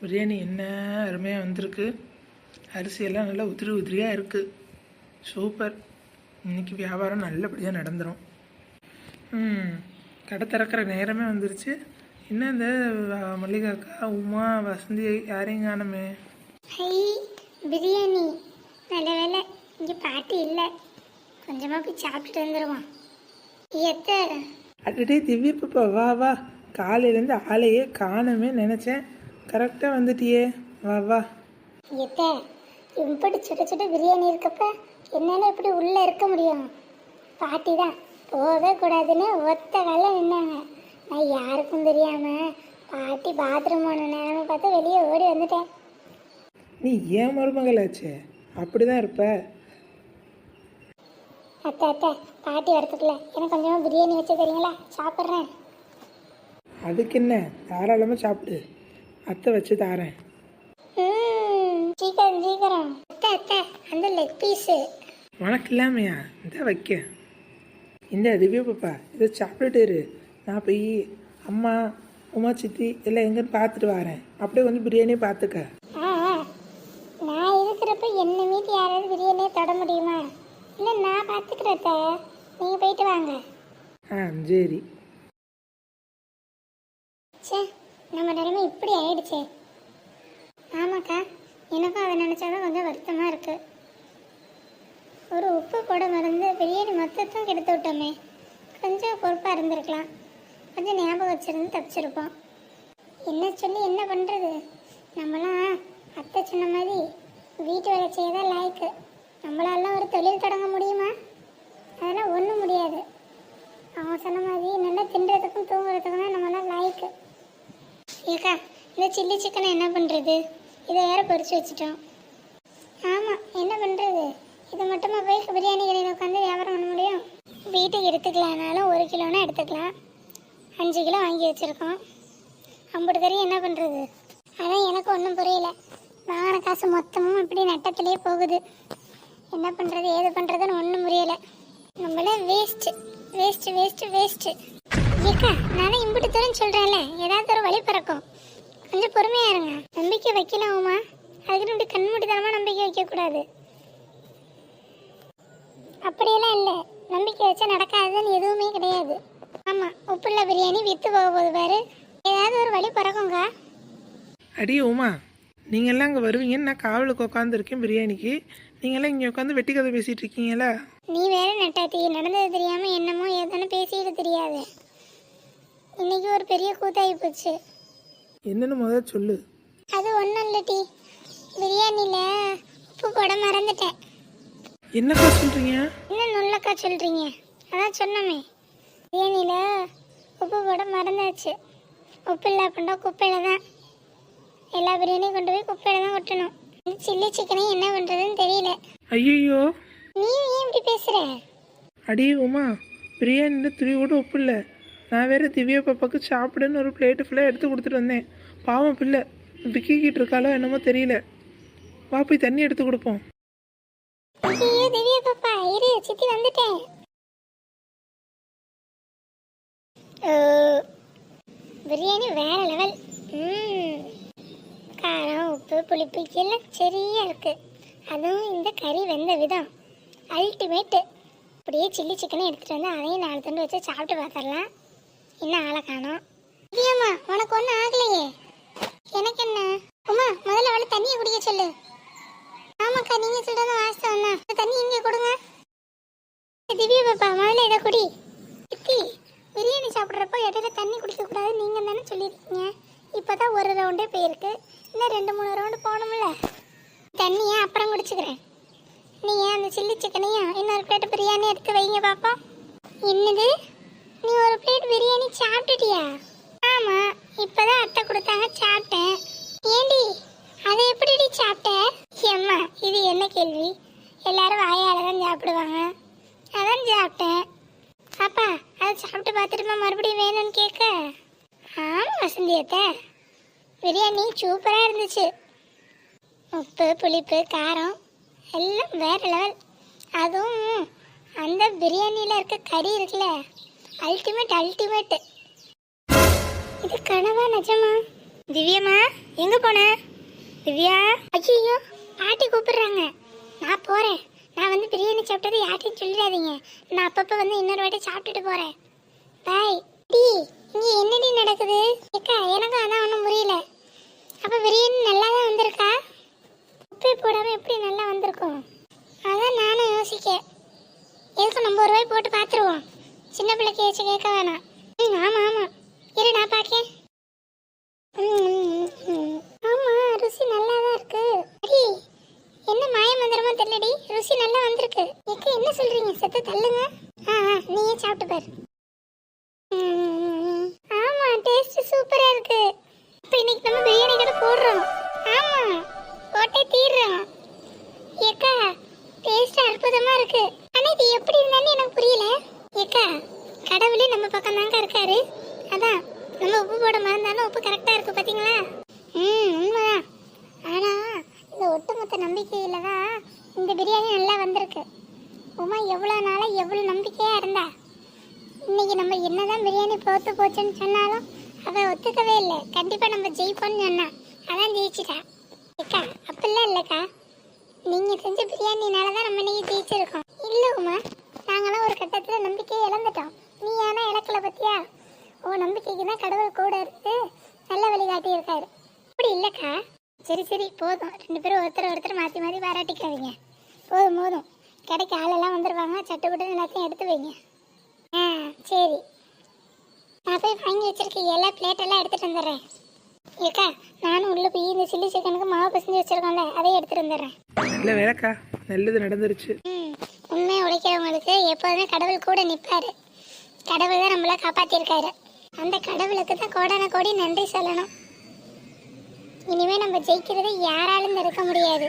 பிரியாணி என்ன அருமையாக வந்திருக்கு. அரிசியெல்லாம் நல்லா உதிரி உதிரியாக இருக்குது சூப்பர். இன்னைக்கு வியாபாரம் நல்லபடியாக நடந்துடும் ம் கடை திறக்கிற நேரமே வந்துருச்சு. இன்னும் இந்த மல்லிகா அக்கா உமா வசந்தி யாரையும் காணுமே? ஹை பிரியாணி. நல்ல வேலை இங்கே பாட்டி இல்லை. கொஞ்சமாக போய் சாப்பிட்டுட்டு வந்துடுவோம் எத்த அடடே திவ்யா பாப்பா வா வா. காலையிலேருந்து ஆளையே காணுமே நினச்சேன். கரெக்டாக வந்துட்டியே. வா வா. எத்த இப்படி சுட சுட பிரியாணி இருக்கப்ப என்னால் எப்படி உள்ளே இருக்க முடியும்? பாட்டி தான் போகவே கூடாதுன்னு ஒத்த கால நின்னாங்க. நான் யாருக்கும் தெரியாமல் பாட்டி பாத்ரூம் போன நேரமே பார்த்து வெளியே ஓடி வந்துட்டேன். நீ ஏன் மருமகளாச்சே அப்படி தான் இருப்ப. அத்தை அத்தை பாட்டி வரத்துக்குள்ள எனக்கு கொஞ்சமாக பிரியாணி வச்சு தரீங்களா? சாப்பிட்றேன். அதுக்கு என்ன தாராளமாக சாப்பிடு. அத்தை வச்சு தாரேன். சீக்கிரம் சீக்கிரம். அத்தை அத்தை அந்த லெக் பீஸு உனக்கு இல்லாமையா? இந்த வைக்க. இந்த திவ்யா பாப்பா. இதை சாப்பிட்டுட்டு இரு. நான் போய் அம்மா உமா சித்தி எல்லாம் எங்கன்னு பார்த்துட்டு வரேன். அப்படியே கொஞ்சம் பிரியாணியை பார்த்துக்க. நான் இருக்கிறப்ப என்ன மீதி யாராவது பிரியாணியை தொட முடியுமா? இல்லை நான் பார்த்துக்கிறேன் அத்தை. நீங்கள் போயிட்டு வாங்க. ஆ சரி. சே நம்ம நிலைமை இப்படி ஆயிடுச்சே. ஆமாக்கா எனக்கும் அதை நினச்சாதான் கொஞ்சம் வருத்தமாக இருக்கு. ஒரு உப்பு கூட மறந்து பிரியாணி மொத்தத்தும் கெடுத்து விட்டோமே. கொஞ்சம் பொறுப்பாக இருந்திருக்கலாம். கொஞ்சம் ஞாபகம் வச்சிருந்து தப்பிச்சிருப்போம். என்ன சொல்லி என்ன பண்ணுறது நம்மளாம் அத்தை சொன்ன மாதிரி வீட்டு வேலை செய்யதான் லாய்க்கு. நம்மளாலாம் ஒரு தொழில் தொடங்க முடியுமா? அதெல்லாம் ஒன்றும் முடியாது. அவன் சொன்ன மாதிரி நல்லா தின்றதுக்கும் தூங்குறதுக்கும் ஏக்கா இந்த சில்லி சிக்கனை என்ன பண்ணுறது இதை வேற பொரிச்சு வச்சுட்டோம். ஆமாம் என்ன பண்ணுறது இது மட்டுமா போய் பிரியாணி கடையில் உட்காந்து வியாபாரம் பண்ண முடியும்? வீட்டுக்கு எடுத்துக்கலானாலும் ஒரு கிலோனா எடுத்துக்கலாம். அஞ்சு கிலோ வாங்கி வச்சுருக்கோம். ஐம்பது கறி என்ன பண்ணுறது அதான் எனக்கு ஒன்றும் புரியல. வாங்கின காசு மொத்தமும் இப்படி நட்டத்திலே போகுது. என்ன பண்ணுறது ஏது பண்ணுறதுன்னு ஒன்றும் புரியலை. நம்மளே வேஸ்ட்டு வேஸ்ட்டு வேஸ்ட்டு வேஸ்ட்டு ஏக்கா நானும் இம்புட்டு தூரம் சொல்கிறேன்ல ஏதாவது ஒரு வழி பிறக்கும். கொஞ்சம் பொறுமையா இருங்க. நம்பிக்கை வைக்கலாமா அதுக்கு இப்படி கண்மூடித்தனமாக நம்பிக்கை வைக்கக்கூடாது. அப்படியெல்லாம் இல்லை. நம்பிக்கை வச்சா நடக்காதுன்னு எதுவுமே கிடையாது. ஆமாம் உப்புள்ள பிரியாணி விற்று போக போகுது பாரு. ஏதாவது ஒரு வழி பிறக்குங்க அடி உமா. நீங்கள்லாம் அங்கே வருவீங்கன்னு நான் காவலுக்கு உட்காந்துருக்கேன் பிரியாணிக்கு. நீங்கள்லாம் இங்கே உட்காந்து வெட்டி கதை பேசிகிட்டு இருக்கீங்களா நீ வேற நட்டாத்தி நடந்தது தெரியாமல் என்னமோ ஏதானு பேசிட்டு தெரியாது. இன்னைக்கு ஒரு பெரிய கூத்தாகி போச்சு. என்னன்னு முதல்ல சொல்லு. அது ஒன்றும் இல்லை டி. பிரியாணியில் உப்பு போட மறந்துட்டேன். என்னக்கா சொல்கிறீங்க என்ன நுள்ளக்கா சொல்கிறீங்க அதான் சொன்னோமே. பிரியாணியில் உப்பு போட மறந்தாச்சு. உப்பு இல்லை அப்படின்னா குப்பையில் தான். எல்லா பிரியாணியும் கொண்டு போய் குப்பையில் தான் கொட்டணும். சில்லி சிக்கனையும் என்ன பண்ணுறதுன்னு தெரியல. ஐயோ நீ ஏன் இப்படி பேசுகிற அடி உமா பிரியாணியில் துளி கூட உப்பு இல்லை. நான் வேறு திவ்யா பாப்பாவுக்கு சாப்பிடுன்னு ஒரு பிளேட்டு ஃபுல்லாக எடுத்து கொடுத்துட்டு வந்தேன். பாவம் பிள்ளை. விக்கிக்கிட்டு இருக்காளோ என்னமோ தெரியல. வா போய் தண்ணி எடுத்து கொடுப்போம். ஐயோ திவ்யா பாப்பா இரு சித்தி வந்துட்டேன். பிரியாணி வேற லெவல் ம் காரம் உப்பு புளிப்பு எல்லாம் சரியா இருக்கு. அதுவும் இந்த கறி வெந்த விதம். அல்டிமேட்டு அப்படியே சில்லி சிக்கனை எடுத்துட்டு வந்து அதையும் நாலு தண்டு வச்சு சாப்பிட்டு பார்த்துடலாம் இன்னும் ஆளை காணோம்? திவ்யாம்மா உனக்கு ஒன்றும் ஆகலையே. எனக்கு என்ன உமா முதல்ல அவளை தண்ணியை குடிக்க சொல்லு. ஆமாக்கா நீங்க சொல்றது வாஸ்தவம் தான். தண்ணி இங்கே கொடுங்க. திவ்யா பாப்பா முதல்ல இதை குடி. சித்தி பிரியாணி சாப்பிட்றப்போ இடையில தண்ணி குடிக்கக்கூடாது நீங்கள் தானே சொல்லியிருக்கீங்க. இப்பதான் ஒரு ரவுண்டே போயிருக்கு. இன்னும் ரெண்டு மூணு ரவுண்டு போகணும்ல. தண்ணியை அப்புறம் குடிச்சுக்கிறேன். நீங்க அந்த சில்லி சிக்கனையும் இன்னொரு பிளேட்டு பிரியாணி எடுத்து வைங்க பார்ப்போம் என்னது நீ ஒரு பிளேட் பிரியாணி சாப்பிட்டுட்டியா? ஆமா இப்பதான் அத்தை கொடுத்தாங்க சாப்பிட்டேன். ஏண்டி அதை எப்படிடி சாப்பிட்ட? எம்மா இது என்ன கேள்வி? எல்லாரும் வாயால தான் சாப்பிடுவாங்க. அதான் சாப்பிட்டேன். அப்பா அதை சாப்பிட்டு பார்த்துட்டுமா மறுபடியும் வேணும்னு கேட்க? ஆமாம் வசந்தியத்தை பிரியாணி சூப்பராக இருந்துச்சு. உப்பு புளிப்பு காரம் எல்லாம் வேற லெவல் அதுவும் அந்த பிரியாணியில் இருக்க கறி இருக்குல்ல அல்டிமேட் அல்டிமேட் இது கனவா நிஜமா? திவ்யாம்மா எங்க போன? திவ்யா? ஐயோ பாட்டி கூப்பிடுறாங்க. நான் போறேன். நான் வந்து பிரியாணி சாப்பிட்டது யார்ட்டையும் சொல்லிடாதீங்க. நான் அப்பப்ப வந்து இன்னொரு வாட்டி சாப்பிட்டுட்டு போறேன். பாய் டி இங்க என்னடி நடக்குது? ஏக்கா எனக்கும் அதான் ஒன்றும் புரியல. அப்ப பிரியாணி நல்லா தான் வந்திருக்கா? உப்பே போடாம எப்படி நல்லா வந்திருக்கும்? அதான் நானும் யோசிக்க எதுக்கும் நம்ம ஒரு போட்டு பார்த்துருவோம். சின்ன பிள்ளைக்கு ஏச்சு கேட்க வேணாம். ம் ஆமாம் ஆமாம் இரு நான் பார்க்கேன். ஆமாம் ருசி நல்லா தான் இருக்கு. அடி என்ன மாய மந்திரமோ தெரியலடி. ருசி நல்லா வந்திருக்கு. எக்க என்ன சொல்கிறீங்க செத்த தள்ளுங்க. ஆ ஆ, நீயே சாப்பிட்டு பாரு. ஆமாம் டேஸ்ட் சூப்பராக இருக்கு. இப்போ இன்னைக்கு நம்ம பிரியாணி கடை போடுறோம். ஆமாம் போட்டே தீர்றோம். ஏக்கா டேஸ்ட் அற்புதமாக இருக்குது ஆனா இது எப்படி இருந்தாலும் எனக்கு புரியல அக்கா கடவுளே நம்ம பக்கம் தாங்க இருக்காரு. அதான் நம்ம உப்பு போட மறந்தாலும் உப்பு கரெக்டா இருக்கு பாத்தீங்களா? ம் உண்மைதான். ஆனா இந்த ஒட்டுமொத்த நம்பிக்கையில தான் இந்த பிரியாணி நல்லா வந்திருக்கு. உமா எவ்வளோ நாளாக எவ்வளோ நம்பிக்கையாக இருந்தா? இன்னைக்கு நம்ம என்னதான் பிரியாணி போத்து போச்சுன்னு சொன்னாலும் அவ ஒத்துக்கவே இல்லை. கண்டிப்பாக நம்ம ஜெயிப்போம்னு சொன்னான் அதான் ஜெயிச்சிட்டா. அக்கா அப்படிலாம் இல்லைக்கா. நீங்கள் செஞ்ச பிரியாணினால தான் நம்ம இன்னைக்கு ஜெயிச்சிருக்கோம். இல்லை உமா நாங்களாம் ஒரு கட்டத்துல நம்பிக்கையை இழந்துட்டோம். நீ ஏன்னா இழக்கல பத்தியா? ஓ நம்பிக்கைக்கு தான் கடவுள் கூட இருந்து நல்ல வழி காட்டியிருக்காரு. அப்படி இல்லக்கா. சரி சரி போதும். ரெண்டு பேரும் ஒருத்தர் ஒருத்தர் மாற்றி மாற்றி பாராட்டிக்காதீங்க. போதும் போதும். கடைக்கு ஆளெல்லாம் வந்துடுவாங்க சட்டுப்பட்டு எல்லாத்தையும் எடுத்து வைங்க. ஆ சரி. நான் போய் வாங்கி வச்சிருக்க எல்லா பிளேட் எல்லாம் எடுத்துட்டு வந்துடுறேன். ஏக்கா நானும் உள்ள போய் இந்த சில்லி சிக்கனுக்கு மாவு பசஞ்சு வச்சிருக்கோம்ல அதையும் எடுத்துட்டு வந்துடுறேன். நல்ல வேலைக்கா. நல்லது நடந்துருச்சு. உண்மையை உழைக்கிறவங்களுக்கு எப்போதுமே கடவுள் கூட நிற்பாரு கடவுள் தான் நம்மளை காப்பாற்றிருக்காரு அந்த கடவுளுக்கு தான் கோடான கோடி நன்றி சொல்லணும். இனிமே நம்ம ஜெயிக்கிறது யாராலும் இருக்க முடியாது.